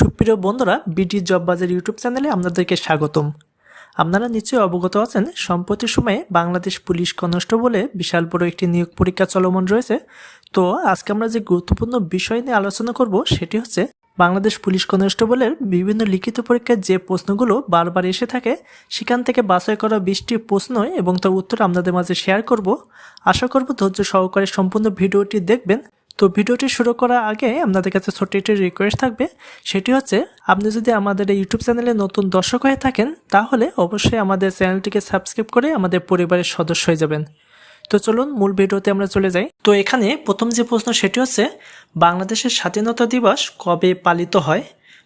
সুপ্রিয় বন্ধুরা, BD job বাজার ইউটিউব চ্যানেলে আপনাদেরকে স্বাগতম। আপনারা নিশ্চয়ই অবগত আছেন, সম্প্রতি সময়ে বাংলাদেশ পুলিশ কনস্টেবলে বিশাল বড় একটি নিয়োগ পরীক্ষা চলমান রয়েছে। তো আজকে আমরা যে গুরুত্বপূর্ণ বিষয় নিয়ে আলোচনা করব, সেটি হচ্ছে বাংলাদেশ পুলিশ কনস্টেবলের বিভিন্ন লিখিত পরীক্ষার যে প্রশ্নগুলো বারবার এসে থাকে, সেখান থেকে বাছাই করা বিশটি প্রশ্ন এবং তার উত্তর আপনাদের মাঝে শেয়ার করব। আশা করব ধৈর্য সহকারে সম্পূর্ণ ভিডিওটি দেখবেন। তো ভিডিওটি শুরু করার আগে আপনাদের কাছে ছোট্ট একটি রিকোয়েস্ট থাকবে। সেটি হচ্ছে, আপনি যদি আমাদের এই ইউটিউব চ্যানেলে নতুন দর্শক হয়ে থাকেন, তাহলে অবশ্যই আমাদের চ্যানেলটিকে সাবস্ক্রাইব করে আমাদের পরিবারের সদস্য হয়ে যাবেন। তো চলুন, মূল ভিডিওতে আমরা চলে যাই। তো এখানে প্রথম যে প্রশ্ন, সেটি হচ্ছে, বাংলাদেশের স্বাধীনতা দিবস কবে পালিত হয়?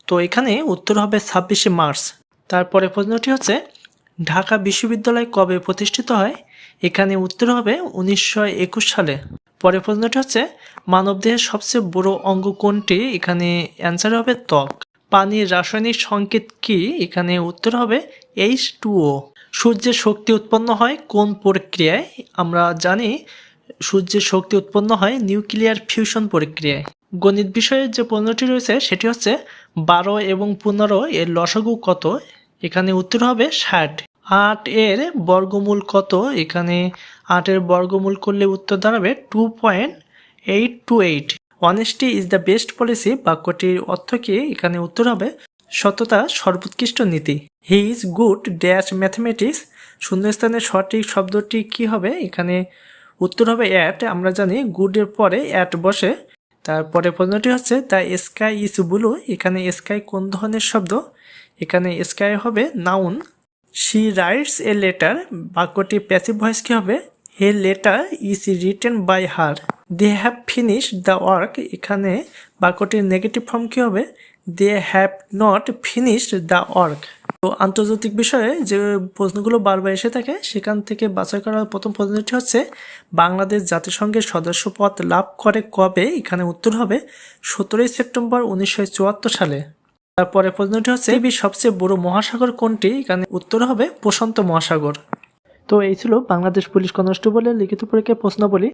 তো এখানে উত্তর হবে ছাব্বিশে মার্চ। তারপরে প্রশ্নটি হচ্ছে, ঢাকা বিশ্ববিদ্যালয় কবে প্রতিষ্ঠিত হয়? এখানে উত্তর হবে উনিশশো একুশ সালে। পরের প্রশ্নটি হচ্ছে, মানবদেহের সবচেয়ে বড় অঙ্গ কোনটি? এখানে অ্যান্সার হবে ত্বক। পানির রাসায়নিক সংকেত কি? এখানে উত্তর হবে এইচ টুও সূর্যের শক্তি উৎপন্ন হয় কোন প্রক্রিয়ায়? আমরা জানি সূর্যের শক্তি উৎপন্ন হয় নিউক্লিয়ার ফিউশন প্রক্রিয়ায়। গণিত বিষয়ের যে পণ্যটি রয়েছে, সেটি হচ্ছে বারো এবং পনেরো এর লসাগু কত? এখানে উত্তর হবে ষাট। আট এর বর্গমূল কত? এখানে আটের বর্গমূল করলে উত্তর দাঁড়াবে two point eight two eight honesty is the best policy বাক্যটির অর্থ কি? এখানে উত্তর হবে সততা সর্বোৎকৃষ্ট নীতি। He is good dash mathematics শূন্যস্থানের সঠিক শব্দটি কি হবে? এখানে উত্তর হবে অ্যাট আমরা জানি গুডের পরে অ্যাট বসে। তারপরে প্রশ্নটি হচ্ছে দ্য স্কাই ইজ ব্লু এখানে স্কাই কোন ধরনের শব্দ? এখানে স্কাই হবে noun she writes a letter বাক্যটি প্যাসিভ ভয়েস কি হবে? Her letter is written by her they have finish the work এখানে বাক্যটির নেগেটিভ ফর্ম কি হবে? They have not finished the work তো আন্তর্জাতিক বিষয়ে যে প্রশ্নগুলো বারবার এসে থাকে, সেখান থেকে বাছাই করার প্রথম প্রশ্নটি হচ্ছে, বাংলাদেশ জাতিসংঘের সদস্য পদ লাভ করে কবে? এখানে উত্তর হবে, সতেরোই সেপ্টেম্বর উনিশশো চুয়াত্তর সালে। তারপরে প্রশ্নটি হচ্ছে, পৃথিবীর সবচেয়ে বড় মহাসাগর কোনটি? এখানে উত্তর হবে, প্রশান্ত মহাসাগর। তো এই ছিল বাংলাদেশ পুলিশ কনস্টেবলের লিখিত পরীক্ষার প্রশ্নাবলী।